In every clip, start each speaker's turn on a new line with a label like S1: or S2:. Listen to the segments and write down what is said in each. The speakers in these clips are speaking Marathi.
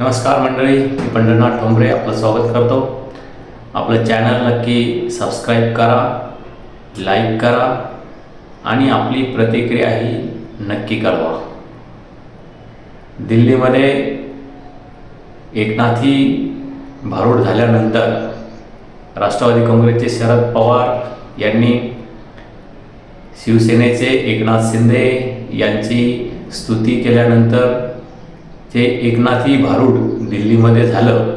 S1: नमस्कार मंडळी मी पंढरनाथ ठोंबरे आपलं स्वागत करतो. आपलं चॅनल नक्की सबस्क्राईब करा लाईक करा आणि आपली प्रतिक्रियाही नक्की कळवा. दिल्लीमध्ये एकनाथी भारूड झाल्यानंतर राष्ट्रवादी काँग्रेसचे शरद पवार यांनी शिवसेनेचे एकनाथ शिंदे यांची स्तुती केल्यानंतर जे एकनाथी भारूड दिल्लीमध्ये झालं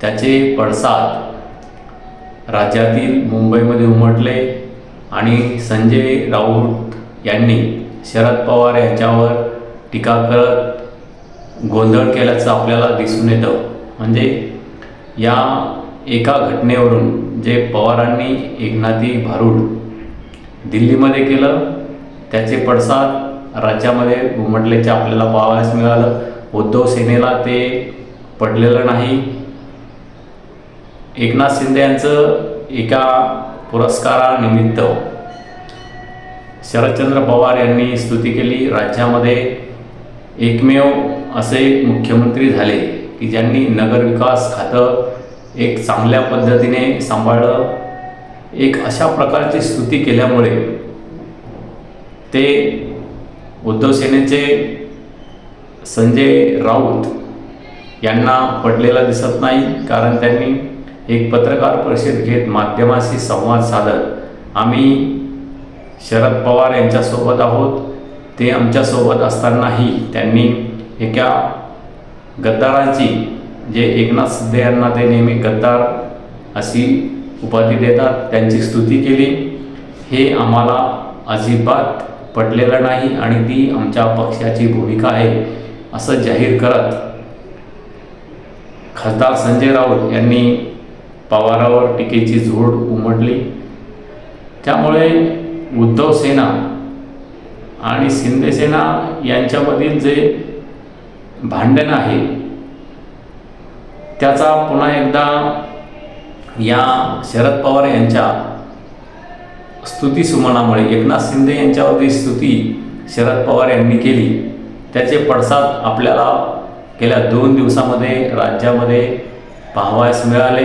S1: त्याचे पडसाद राज्यातील मुंबईमध्ये उमटले आणि संजय राऊत यांनी शरद पवार यांच्यावर टीका करत गोंधळ केल्याचं आपल्याला दिसून येतं. म्हणजे या एका घटनेवरून जे पवारांनी एकनाथी भारूड दिल्लीमध्ये केलं त्याचे पडसाद राज्यामध्ये उमटल्याचे आपल्याला पाहावयास मिळालं. उद्धव सेनेला ते पडलेलं नाही. एकनाथ शिंदे यांचं एका पुरस्कारानिमित्त शरदचंद्र पवार यांनी स्तुती केली. राज्यामध्ये एकमेव असे मुख्यमंत्री झाले की ज्यांनी नगरविकास खातं एक चांगल्या पद्धतीने सांभाळलं. एक अशा प्रकारची स्तुती केल्यामुळे ते उद्धव सेनेचे संजय राऊत यांना पडलेला दिसत नाही कारण त्यांनी एक पत्रकार परिषद घेत माध्यमाशी संवाद साधत आम्ही शरद पवार यांच्यासोबत आहोत. ते आमच्यासोबत असतानाही त्यांनी एका गद्दारांची जे एकनाथ शिंदे यांना ते नेहमी गद्दार अशी उपाधी देतात त्यांची स्तुती केली. हे आम्हाला अजिबात पटलेलं नाही आणि ती आमच्या पक्षाची भूमिका आहे. असं जाहीर करत खासदार संजय राऊत यांनी पवारावर टीकेची झोड उमटली. त्यामुळे उद्धव सेना आणि शिंदे सेना यांच्यामधील जे भांडण आहे त्याचा पुन्हा एकदा या शरद पवार यांच्या स्तुतीसुमनामुळे एकनाथ शिंदे यांच्यावरती स्तुती शरद पवार यांनी केली. त्याचे पडसाद आपल्याला गेल्या दोन दिवसामध्ये राज्यामध्ये पाहावयास मिळाले.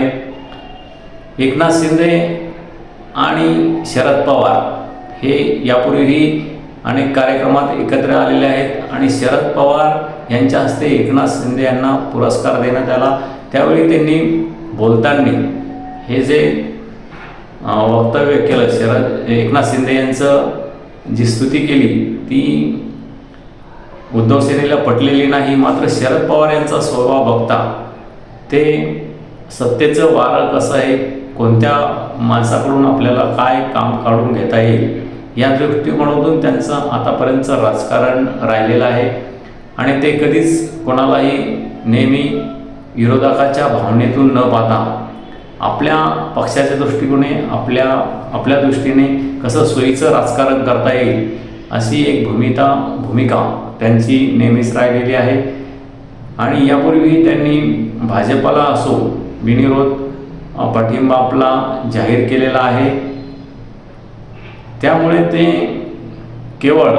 S1: एकनाथ शिंदे आणि शरद पवार हे यापूर्वीही अनेक कार्यक्रमात एकत्र आलेले आहेत आणि शरद पवार यांच्या हस्ते एकनाथ शिंदे यांना पुरस्कार देण्यात आला. त्यावेळी त्यांनी बोलताना हे जे वक्तव्य केलं शरद एकनाथ शिंदे यांचं जी स्तुती केली ती उद्धव सेनेला पटलेली नाही मात्र शरद पवार यांचा स्वभाव बघता ते सत्तेचं वारं कसं आहे कोणत्या माणसाकडून आपल्याला काय काम काढून घेता येईल या दृष्टिकोनातून त्यांचं आतापर्यंतचं राजकारण राहिलेलं आहे. आणि ते कधीच कोणालाही नेहमी विरोधकाच्या भावनेतून न पाहता आपल्या पक्षाच्या दृष्टिकोने आपल्या आपल्या दृष्टीने कसं सोयीचं राजकारण करता येईल अशी एक भूमिका भूमिका त्यांची नेहमीच राहिलेली आहे. आणि यापूर्वी त्यांनी भाजपाला असो बिनविरोध पाठिंबा आपला जाहीर केलेला आहे. त्यामुळे ते केवळ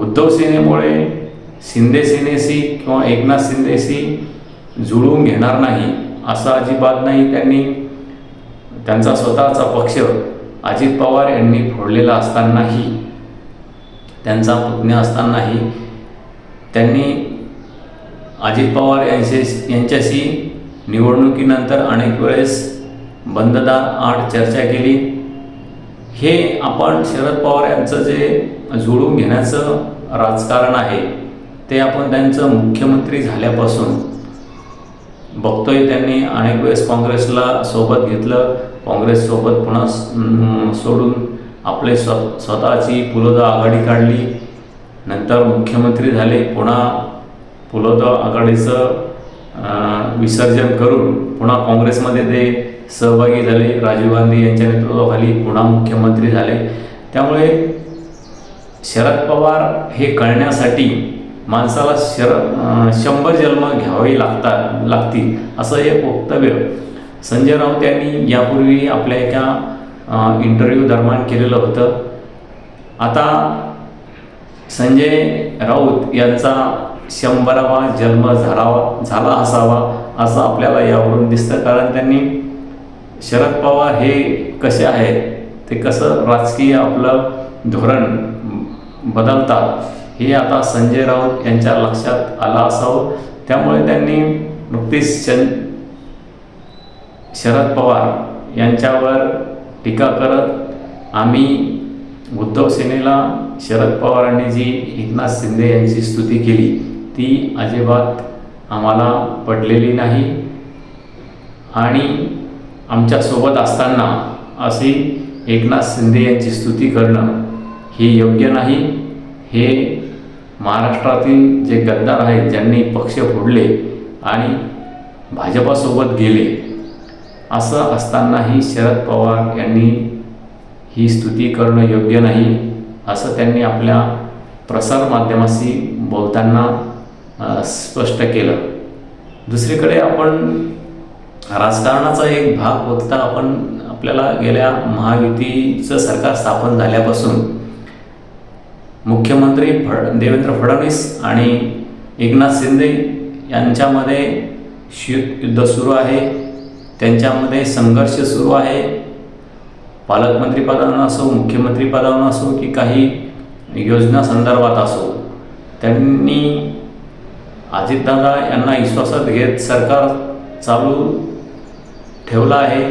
S1: उद्धव सेनेमुळे शिंदे सेनेशी किंवा एकनाथ शिंदेशी जुळवून घेणार नाही असं अजिबात नाही त्यांनी. त्यांचा स्वतःचा पक्ष अजित पवार यांनी फोडलेला असतानाही. त्यांचा पुतण्या असतानाही त्यांनी अजित पवार यांचे यांच्याशी निवडणुकीनंतर अनेक वेळेस बंददार आड चर्चा केली. हे आपण शरद पवार यांचं जे जुळून घेण्याचं राजकारण आहे ते आपण त्यांचं मुख्यमंत्री झाल्यापासून बघतोय. त्यांनी अनेक वेळेस काँग्रेसला सोबत घेतलं. काँग्रेससोबत पुन्हा सोडून आपले स्व स्वतःची पुलोदा आघाडी काढली. नंतर मुख्यमंत्री झाले. पुन्हा पुलोदा आघाडीचं विसर्जन करून पुन्हा काँग्रेसमध्ये ते सहभागी झाले. राजीव गांधी यांच्या नेतृत्वाखाली पुन्हा मुख्यमंत्री झाले. त्यामुळे शरद पवार हे कळण्यासाठी माणसाला शर शंभर जन्म घ्यावे लागतात लागतील असं एक वक्तव्य संजय राऊत यांनी यापूर्वी आपल्या एका इंटरव्ह्यू दरम्यान केलेलं होतं. आता संजय राऊत यांचा शंभरावा जन्म झालावा झाला असावा असं आपल्याला यावरून दिसतं. कारण त्यांनी शरद पवार हे कसे आहेत ते कसं राजकीय आपलं धोरण बदलतात हे आता संजय राऊत यांच्या लक्षात आलं असावं. त्यामुळे त्यांनी नुकतीच चं शरद पवार यांच्यावर टीका करत आम्ही उद्धव सेनेला शरद पवारांनी जी एकनाथ शिंदे यांची स्तुती केली ती अजिबात आम्हाला पडलेली नाही. आणि आमच्यासोबत असताना अशी एकनाथ शिंदे यांची स्तुती करणं हे योग्य नाही. हे महाराष्ट्रातील जे गद्दार आहेत ज्यांनी पक्ष फोडले आणि भाजपासोबत गेले असं असतानाही शरद पवार यांनी ही स्तुती करणं योग्य नाही असं त्यांनी आपल्या प्रसारमाध्यमाशी बोलताना स्पष्ट केलं. दुसरीकडे आपण राजकारणाचा एक भाग बघता आपण आपल्याला गेल्या महायुतीचं सरकार स्थापन झाल्यापासून मुख्यमंत्री फड देवेंद्र फडणवीस आणि एकनाथ शिंदे यांच्यामध्ये शि युद्ध सुरू आहे. त्यांच्यामध्ये संघर्ष सुरू आहे. पालकमंत्रीपदावर असो मुख्यमंत्रीपदावर असो की काही योजना संदर्भात असो त्यांनी अजितदादा यांना विश्वासात घेत सरकार चालू ठेवलं आहे.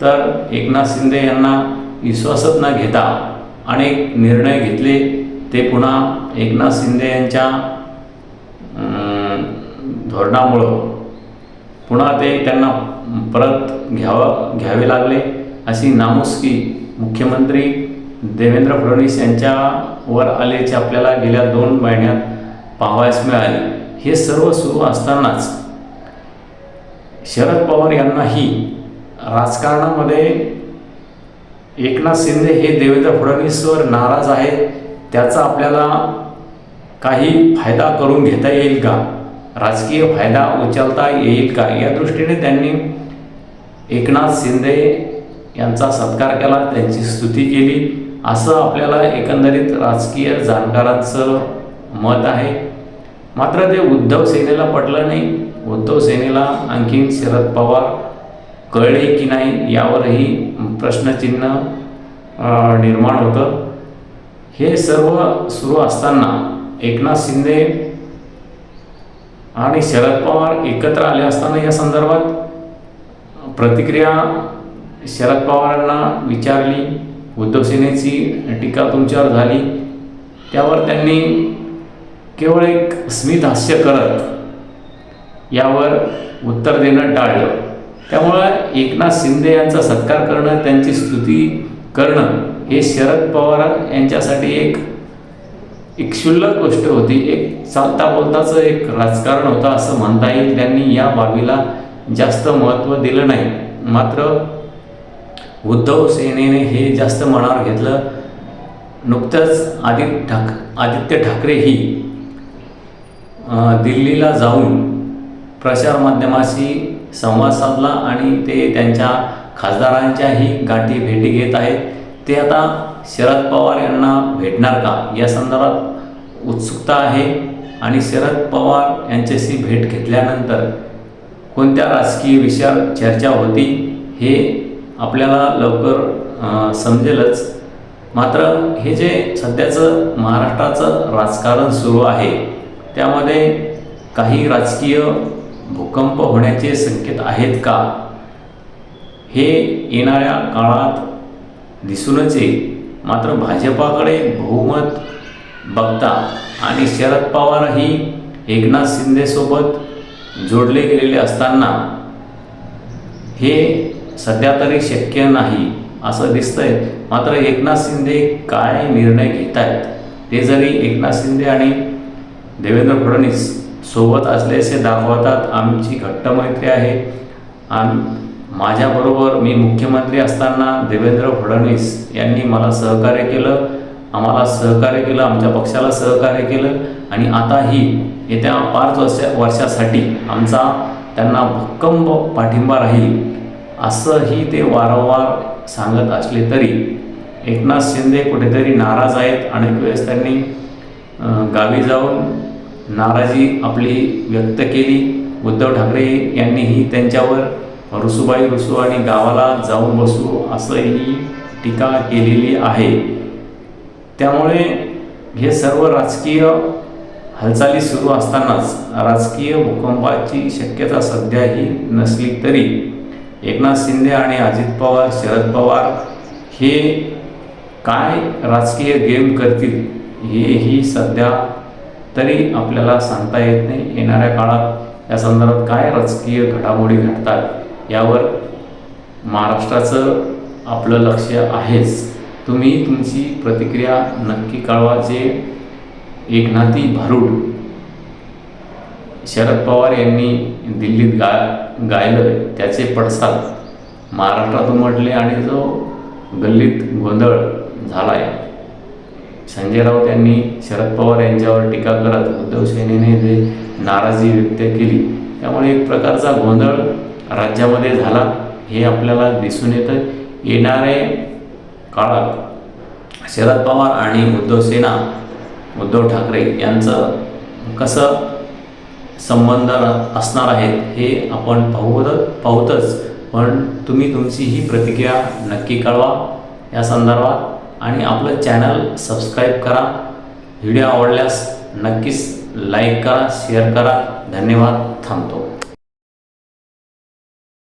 S1: तर एकनाथ शिंदे यांना विश्वासात न घेता अनेक निर्णय घेतले. ते पुन्हा एकनाथ शिंदे यांच्या धोरणामुळं पुन्हा ते त्यांना परत घ्यावा घ्यावे लागले. अशी नामुष्की मुख्यमंत्री देवेंद्र फडणवीस यांच्यावर आल्याचे आपल्याला गेल्या दोन महिन्यात पाहावयास मिळाले. हे सर्व सुरू असतानाच शरद पवार यांनाही राजकारणामध्ये एकनाथ शिंदे हे देवेंद्र फडणवीसवर नाराज आहेत. त्याचा आपल्याला काही फायदा करून घेता येईल का? राजकीय फायदा उचलता येईल का? या दृष्टीने त्यांनी एकनाथ शिंदे यांचा सत्कार केला त्यांची स्तुती केली. असं आपल्याला एकंदरीत राजकीय जाणकारांचं मत आहे. मात्र ते उद्धव सेनेला पटलं नाही. उद्धव सेनेला आणखीन शरद पवार कळले की नाही यावरही प्रश्नचिन्ह निर्माण होतं. हे सर्व सुरू असताना एकनाथ शिंदे आणि शरद पवार एकत्र आले असताना या संदर्भात प्रतिक्रिया शरद पवारांना विचारली उद्धव सेनेची टीका तुमच्यावर झाली त्यावर त्यांनी केवळ एक स्मित हास्य करत यावर उत्तर देणं टाळलं. त्यामुळं एकनाथ शिंदे यांचा सत्कार करणं त्यांची स्तुती करणं हे शरद पवार यांच्यासाठी एक एक क्षुल्लक गोष्ट होती. एक चालता बोलताचं एक राजकारण होतं असं म्हणता येईल. त्यांनी या बाबीला जास्त महत्त्व दिलं नाही. मात्र उद्धव सेनेने हे जास्त मनावर घेतलं. नुकतंच आदित्य ठाक आदित्य ठाकरेही ही दिल्लीला जाऊन प्रचारमाध्यमाशी संवाद साधला आणि ते त्यांच्या खासदारांच्याही गाठी भेटी घेत आहेत. ते आता शरद पवार यांना भेटणार का? या संदर्भात उत्सुकता आहे. आणि शरद पवार यांच्याशी भेट घेतल्यानंतर कोणत्या राजकीय विषयावर चर्चा होती हे आपल्याला लवकर समजेलच. मात्र हे जे सध्याचं महाराष्ट्राचं राजकारण सुरू आहे त्यामध्ये काही राजकीय भूकंप होण्याचे संकेत आहेत का? हे येणाऱ्या काळात दिसूनच येईल. मात्र भाजपाकडे बहुमत बघता आणि शरद पवारही एकनाथ शिंदेसोबत जोडले गेलेले असताना हे सध्या तरी शक्य नाही असं दिसतंय. मात्र एकनाथ शिंदे काय निर्णय घेत आहेत ते जरी एकनाथ शिंदे आणि देवेंद्र फडणवीस सोबत असल्याचे दाखवतात आमची घट्ट मैत्री आहे. आम माझ्याबरोबर मी मुख्यमंत्री असताना देवेंद्र फडणवीस यांनी मला सहकार्य केलं आम्हाला सहकार्य केलं आमच्या पक्षाला सहकार्य केलं आणि आताही येत्या पाच वर्षा वर्षासाठी आमचा त्यांना भक्कम पाठिंबा राहील असंही ते वारंवार सांगत असले तरी एकनाथ शिंदे कुठेतरी नाराज आहेत. अनेक वेळेस त्यांनी गावी जाऊन नाराजी आपली व्यक्त केली. उद्धव ठाकरे यांनीही त्यांच्यावर रुसूबाई रुसू आणि गावाला जाऊन बसू असंही टीका केलेली आहे. त्यामुळे हे सर्व राजकीय हालचाली सुरू असतानाच राजकीय भूकंपाची शक्यता सध्याही नसली तरी एकनाथ शिंदे आणि अजित पवार शरद पवार हे काय राजकीय गेम करतील हेही सध्या तरी आपल्याला सांगता येत नाही. येणाऱ्या काळात या संदर्भात काय राजकीय घडामोडी घडतात यावर महाराष्ट्राचं आपलं लक्ष आहेच. तुम्ही तुमची प्रतिक्रिया नक्की कळवा जे एकनाथी भारूड शरद पवार यांनी दिल्लीत गा गायलं त्याचे पडसाद महाराष्ट्रात उमटले आणि जो गल्लीत गोंधळ झाला आहे संजय राऊत यांनी शरद पवार यांच्यावर टीका करत उद्धव सेनेने जे नाराजी व्यक्त केली त्यामुळे एक प्रकारचा गोंधळ राज्यामध्ये झाला हे आपल्याला दिसून येतं येणारे काळात शरद पवार आणि उद्धव सेना उद्धव ठाकरे यांचं कसं संबंध असणार आहेत हे आपण पाहू पाहूतच. पण तुम्ही तुमची ही प्रतिक्रिया नक्की कळवा या संदर्भात आणि आपलं चॅनल सबस्क्राईब करा. व्हिडिओ आवडल्यास नक्कीच लाईक करा शेअर करा. धन्यवाद. थांबतो.